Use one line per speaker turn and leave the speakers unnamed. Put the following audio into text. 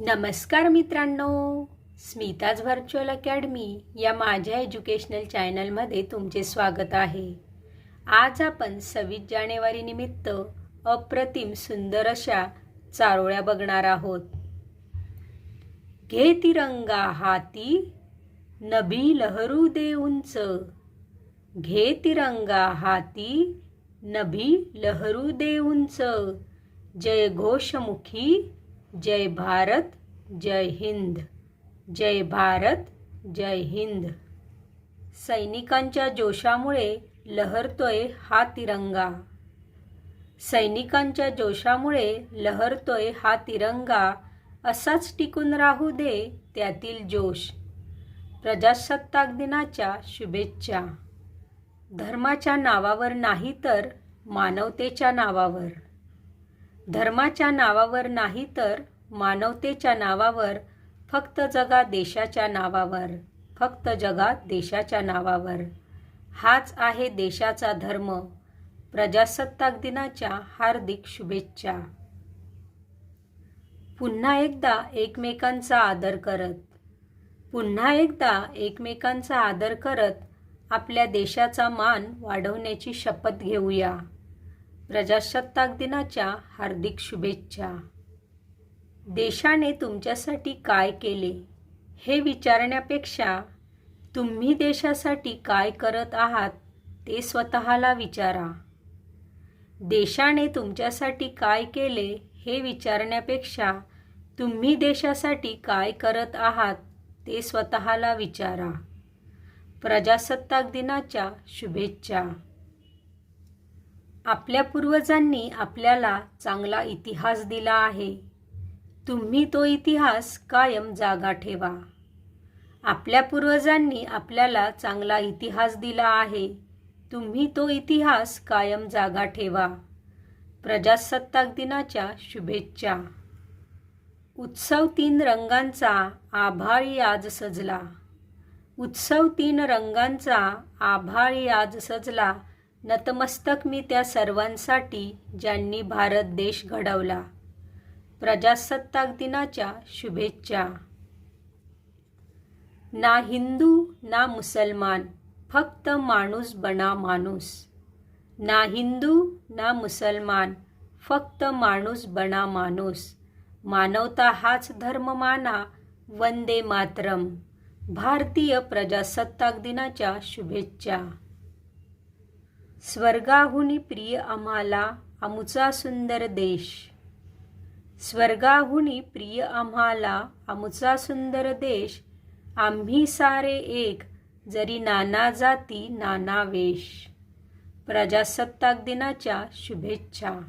नमस्कार मित्रांनो Smita's virtual academy या माझ्या एज्युकेशनल चॅनलमध्ये तुमचे स्वागत आहे. आज आपण सव्वीस जानेवारी निमित्त अप्रतिम सुंदर अशा चारोळ्या बघणार आहोत. घे तिरंगा हाती नभी लहरू दे उंच घे तिरंगा हाती नभी लहरू दे उंच जय घोषमुखी जय भारत जय हिंद. जय भारत जय हिंद. सैनिकांच्या जोशामुळे लहरतोय हा तिरंगा. सैनिकांच्या जोशामुळे लहरतोय हा तिरंगा. असाच टिकून राहू दे त्यातील जोश. प्रजासत्ताक दिनाच्या शुभेच्छा. धर्माच्या नावावर नाही तर मानवतेच्या नावावर. धर्माच्या नावावर नाही तर मानवतेच्या नावावर फक्त जगा देशाच्या नावावर फक्त जगात देशाच्या नावावर. हाच आहे देशाचा धर्म. प्रजासत्ताक दिनाच्या हार्दिक शुभेच्छा. पुन्हा एकदा एकमेकांचा आदर करत. पुन्हा एकदा एकमेकांचा आदर करत आपल्या देशाचा मान वाढवण्याची शपथ घेऊया. प्रजासत्ताक दिनाच्या हार्दिक शुभेच्छा. देशाने तुमच्यासाठी काय केले हे विचारण्यापेक्षा तुम्ही देशासाठी काय करत आहात ते स्वतःला विचारा. देशाने तुमच्यासाठी काय केले हे विचारण्यापेक्षा तुम्ही देशासाठी काय करत आहात ते स्वतःला विचारा. प्रजासत्ताक दिनाच्या शुभेच्छा. आपल्या पूर्वजांनी आपल्याला चांगला इतिहास दिला आहे. तुम्ही तो इतिहास कायम जागा ठेवा. आपल्या पूर्वजांनी आपल्याला चांगला इतिहास दिला आहे. तुम्ही तो इतिहास कायम जागा ठेवा. प्रजासत्ताक दिनाच्या शुभेच्छा. उत्सव तीन रंगांचा आभाळी आज सजला. उत्सव तीन रंगांचा आभाळी आज सजला. नतमस्तक मी त्या सर्वांसाठी ज्यांनी भारत देश घडवला. प्रजासत्ताक दिनाच्या शुभेच्छा. ना हिंदू ना मुसलमान फक्त माणूस बना माणूस. ना हिंदू ना मुसलमान फक्त माणूस बना माणूस. मानवता हाच धर्म माना वंदे मातरम. भारतीय प्रजासत्ताक दिनाच्या शुभेच्छा. स्वर्गाहुनी प्रिय आम्हाला आमुचा सुंदर देश. स्वर्गाहुनी प्रिय आम्हाला आमुचा सुंदर देश. आम्ही सारे एक जरी नाना जाती नाना वेश. प्रजासत्ताक दिनाच्या शुभेच्छा.